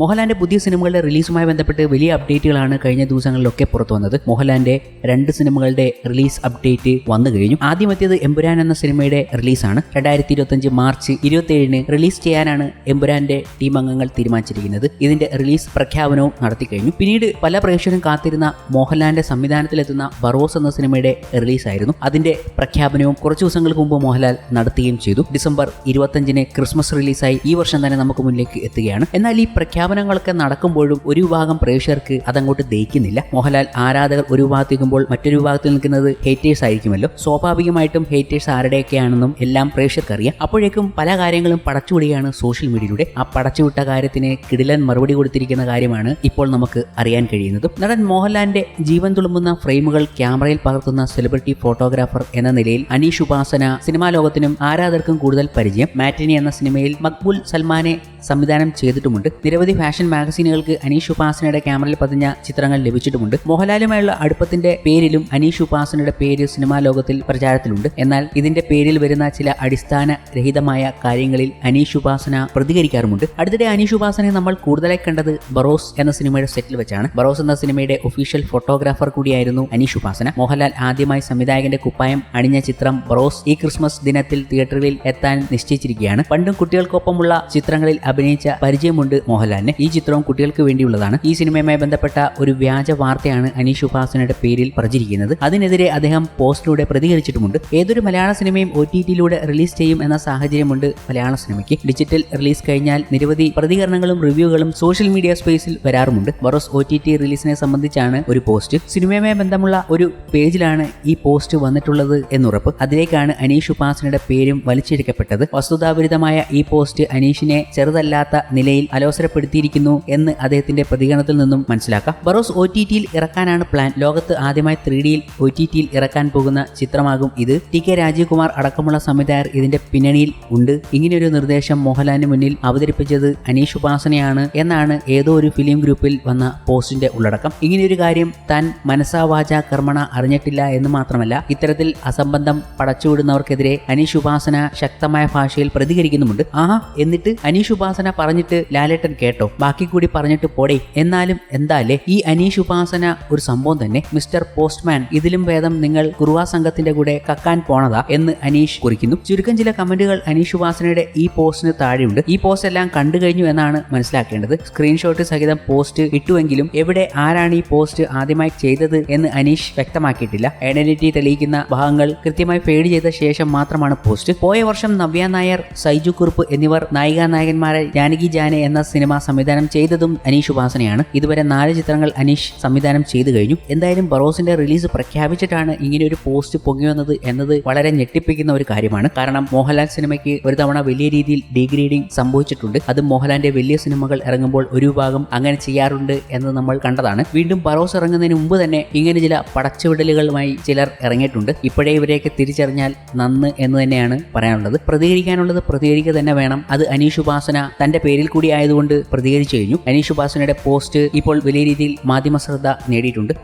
മോഹൻലാലിന്റെ പുതിയ സിനിമകളുടെ റിലീസുമായി ബന്ധപ്പെട്ട് വലിയ അപ്ഡേറ്റുകളാണ് കഴിഞ്ഞ ദിവസങ്ങളിലൊക്കെ പുറത്തു വന്നത്. മോഹൻലാലിന്റെ രണ്ട് സിനിമകളുടെ റിലീസ് അപ്ഡേറ്റ് വന്നു കഴിഞ്ഞു. ആദ്യം എത്തിയത് എമ്പുരാൻ എന്ന സിനിമയുടെ റിലീസാണ് രണ്ടായിരത്തി ഇരുപത്തഞ്ച് മാർച്ച് ഇരുപത്തിയേഴിന് റിലീസ് ചെയ്യാനാണ് എമ്പുരാന്റെ ടീം അംഗങ്ങൾ തീരുമാനിച്ചിരിക്കുന്നത്. ഇതിന്റെ റിലീസ് പ്രഖ്യാപനവും നടത്തി കഴിഞ്ഞു. പിന്നീട് പല പ്രേക്ഷകരും കാത്തിരുന്ന മോഹൻലാലിന്റെ സംവിധാനത്തിലെത്തുന്ന ബറോസ് എന്ന സിനിമയുടെ റിലീസായിരുന്നു അതിന്റെ പ്രഖ്യാപനവും കുറച്ച് ദിവസങ്ങൾക്ക് മുമ്പ് മോഹൻലാൽ നടത്തുകയും ചെയ്തു. ഡിസംബർ ഇരുപത്തഞ്ചിന് ക്രിസ്മസ് റിലീസായി ഈ വർഷം തന്നെ നമുക്ക് മുന്നിലേക്ക് എത്തുകയാണ്. എന്നാൽ ഈ പ്രഖ്യാപനങ്ങളൊക്കെ നടക്കുമ്പോഴും ഒരു വിഭാഗം പ്രേക്ഷകർക്ക് അതങ്ങോട്ട് ദഹിക്കുന്നില്ല. മോഹൻലാൽ ആരാധകർ ഒരു ഭാഗത്ത് നിൽക്കുമ്പോൾ മറ്റൊരു വിഭാഗത്തിൽ നിൽക്കുന്നത് ഹേറ്റേഴ്സ് ആയിരിക്കുമല്ലോ. സ്വാഭാവികമായിട്ടും ഹേറ്റേഴ്സ് ആരുടെയൊക്കെയാണെന്നും എല്ലാം പ്രേക്ഷകർക്ക് അറിയാം അപ്പോഴേക്കും പല കാര്യങ്ങളും പടച്ചുവിടുകയാണ് സോഷ്യൽ മീഡിയയിലൂടെ ആ പടച്ചുവിട്ട കാര്യത്തിന് കിടിലൻ മറുപടി കൊടുത്തിരിക്കുന്ന കാര്യമാണ് ഇപ്പോൾ നമുക്ക് അറിയാൻ കഴിയുന്നത്. നടൻ മോഹൻലാലിന്റെ ജീവൻ തുളുമ്പുന്ന ഫ്രെയിമുകൾ ക്യാമറയിൽ പകർത്തുന്ന സെലിബ്രിറ്റി ഫോട്ടോഗ്രാഫർ എന്ന നിലയിൽ അനീഷ് ഉപാസന സിനിമാ ലോകത്തിനും ആരാധകർക്കും കൂടുതൽ പരിചയം. മാറ്റിനി എന്ന സിനിമയിൽ മക്ബുൽ സൽമാനെ സംവിധാനം ചെയ്തിട്ടുമുണ്ട്. നിരവധി ഫാഷൻ മാഗസീനുകൾക്ക് അനീഷ് ഉപാസനയുടെ ക്യാമറയിൽ പതിഞ്ഞ ചിത്രങ്ങൾ ലഭിച്ചിട്ടുമുണ്ട്. മോഹൻലാലുമായുള്ള അടുപ്പത്തിന്റെ പേരിലും അനീഷ് ഉപാസനയുടെ പേര് സിനിമാ ലോകത്തിൽ പ്രചാരത്തിലുണ്ട്. എന്നാൽ ഇതിന്റെ പേരിൽ വരുന്ന ചില അടിസ്ഥാന രഹിതമായ കാര്യങ്ങളിൽ അനീഷ് ഉപാസന പ്രതികരിക്കാറുമുണ്ട്. അടുത്തിടെ അനീഷ് ഉപാസനയെ നമ്മൾ കൂടുതലായി കണ്ടത് ബറോസ് എന്ന സിനിമയുടെ സെറ്റിൽ വെച്ചാണ്. ബറോസ് എന്ന സിനിമയുടെ ഒഫീഷ്യൽ ഫോട്ടോഗ്രാഫർ കൂടിയായിരുന്നു അനീഷ് ഉപാസന. മോഹൻലാൽ ആദ്യമായി സംവിധായകന്റെ കുപ്പായം അണിഞ്ഞ ചിത്രം ബറോസ് ഈ ക്രിസ്മസ് ദിനത്തിൽ തിയേറ്ററുകളിൽ എത്താൻ നിശ്ചയിച്ചിരിക്കുകയാണ്. പണ്ടും കുട്ടികൾക്കൊപ്പമുള്ള ചിത്രങ്ങളിൽ അഭിനയിച്ച പരിചയമുണ്ട് മോഹൻലാലിന് ഈ ചിത്രവും കുട്ടികൾക്ക് വേണ്ടിയുള്ളതാണ്. ഈ സിനിമയുമായി ബന്ധപ്പെട്ട ഒരു വ്യാജ വാർത്തയാണ് അനീഷ് ഉപാസനയുടെ പേരിൽ പ്രചരിക്കുന്നത്. അതിനെതിരെ അദ്ദേഹം പോസ്റ്റിലൂടെ പ്രതികരിച്ചിട്ടുമുണ്ട്. ഏതൊരു മലയാള സിനിമയും ഒ ടി ടിയിലൂടെ റിലീസ് ചെയ്യും എന്ന സാഹചര്യമുണ്ട് മലയാള സിനിമയ്ക്ക്. ഡിജിറ്റൽ റിലീസ് കഴിഞ്ഞാൽ നിരവധി പ്രതികരണങ്ങളും റിവ്യൂകളും സോഷ്യൽ മീഡിയ സ്പേസിൽ വരാറുമുണ്ട്. ബറോസ് ഒ ടി ടി റിലീസിനെ സംബന്ധിച്ചാണ് ഒരു പോസ്റ്റ്. സിനിമയുമായി ബന്ധമുള്ള ഒരു പേജിലാണ് ഈ പോസ്റ്റ് വന്നിട്ടുള്ളത് എന്നുറപ്പ്. അതിലേക്കാണ് അനീഷ് ഉപാസനയുടെ പേരും വലിച്ചിഴക്കപ്പെട്ടത് വസ്തുതാവിരുദ്ധമായ ഈ പോസ്റ്റ് അനീഷിനെ ചെറുതല്ലാത്ത നിലയിൽ അലോസരപ്പെടുത്തിയിരിക്കുന്നു എന്ന് അദ്ദേഹത്തിന്റെ പ്രതികരണത്തിൽ നിന്നും മനസ്സിലാക്കാം. ബറോസ് ഒ ടി ടിയിൽ ഇറക്കാനാണ് പ്ലാൻ. ലോകത്ത് ആദ്യമായി ത്രീ ഡിയിൽ ഒ ടി ടിയിൽ ഇറക്കാൻ പോകുന്ന ചിത്രമാകും ഇത്. ടി കെ രാജീവ് കുമാർ അടക്കമുള്ള സംവിധായകർ ഇതിന്റെ പിന്നണിയിൽ ഉണ്ട്. ഇങ്ങനെയൊരു നിർദ്ദേശം മോഹൻലാലിന് മുന്നിൽ അവതരിപ്പിച്ചത് അനീഷ് ഉപാസനയാണ് എന്നാണ് ഏതോ ഒരു ഫിലിം ഗ്രൂപ്പിൽ വന്ന പോസ്റ്റിന്റെ ഉള്ളടക്കം. ഇങ്ങനെയൊരു കാര്യം താൻ മനസാവാച കർമ്മണ അറിഞ്ഞിട്ടില്ല എന്ന് മാത്രമല്ല ഇത്തരത്തിൽ അസംബന്ധം പടച്ചുവിടുന്നവർക്കെതിരെ അനീഷ് ഉപാസന ശക്തമായ ഭാഷയിൽ പ്രതികരിക്കുന്നുമുണ്ട്. ആഹാ എന്നിട്ട് അനീഷ് ഉപാസന പറഞ്ഞിട്ട് ലാലേട്ടൻ കേട്ടോ? ബാക്കി കൂടി പറഞ്ഞിട്ട് പോടേ. എന്നാലും എന്താലേ ഈ അനീഷ് ഉപാസന ഒരു സംഭവം തന്നെ മിസ്റ്റർ പോസ്റ്റ്മാൻ ഇതിലും ഭേദം നിങ്ങൾ കുറുവാ സംഘത്തിന്റെ കൂടെ കക്കാൻ പോണതാ എന്ന് അനീഷ് കുറിക്കുന്നു. ചുരുക്കം ചില കമന്റുകൾ അനീഷ് ഉപാസനയുടെ ഈ പോസ്റ്റിന് താഴെയുണ്ട്. ഈ പോസ്റ്റ് എല്ലാം കണ്ടു കഴിഞ്ഞു എന്നാണ് മനസ്സിലാക്കേണ്ടത്. സ്ക്രീൻഷോട്ട് സഹിതം പോസ്റ്റ് ഇട്ടുവെങ്കിലും എവിടെ ആരാണ് ഈ പോസ്റ്റ് ആദ്യമായി ചെയ്തത് എന്ന് അനീഷ് വ്യക്തമാക്കിയിട്ടില്ല. ഐഡന്റിറ്റി തെളിയിക്കുന്ന ഭാഗങ്ങൾ കൃത്യമായി ഫേഡ് ചെയ്ത ശേഷം മാത്രമാണ് പോസ്റ്റ്. പോയ വർഷം നവ്യ നായർ സൈജു കുറുപ്പ് എന്നിവർ നായികാ നായകന്മാരെ ജാനകി ജാനെ എന്ന സിനിമ സംവിധാനം ചെയ്തതും അനീഷ് ഉപാസനയാണ്. ഇതുവരെ നാല് ചിത്രങ്ങൾ അനീഷ് സംവിധാനം ചെയ്തു കഴിഞ്ഞു. എന്തായാലും ബറോസിന്റെ റിലീസ് പ്രഖ്യാപിച്ചിട്ടാണ് ഇങ്ങനെ ഒരു പോസ്റ്റ് പൊങ്ങി വന്നത് എന്നത് വളരെ ഞെട്ടിപ്പിക്കുന്ന ഒരു കാര്യമാണ്. കാരണം മോഹൻലാൽ സിനിമയ്ക്ക് ഒരു തവണ വലിയ രീതിയിൽ ഡീഗ്രേഡിംഗ് സംഭവിച്ചിട്ടുണ്ട്. അത് മോഹൻലാലിന്റെ വലിയ സിനിമകൾ ഇറങ്ങുമ്പോൾ ഒരു വിഭാഗം അങ്ങനെ ചെയ്യാറുണ്ട് എന്ന് നമ്മൾ കണ്ടതാണ്. വീണ്ടും ബറോസ് ഇറങ്ങുന്നതിന് മുമ്പ് തന്നെ ഇങ്ങനെ ചില പടച്ചുവിടലുകളുമായി ചിലർ ഇറങ്ങിയിട്ടുണ്ട്. ഇപ്പോഴേ ഇവരെയൊക്കെ തിരിച്ചറിഞ്ഞാൽ നന്ന് എന്ന് തന്നെയാണ് പറയാനുള്ളത്. പ്രതികരിക്കാനുള്ളത് പ്രതികരിക്കുക തന്നെ വേണം. അത് അനീഷ് ഉപാസന തന്റെ പേരിൽ കൂടി ആയതുകൊണ്ട് പ്രതികരിച്ചു കഴിഞ്ഞു. അനീഷ് ഉപാസനയുടെ പോസ്റ്റ് ഇപ്പോൾ വലിയ രീതിയിൽ മാധ്യമ ശ്രദ്ധ നേടിയിട്ടുണ്ട്.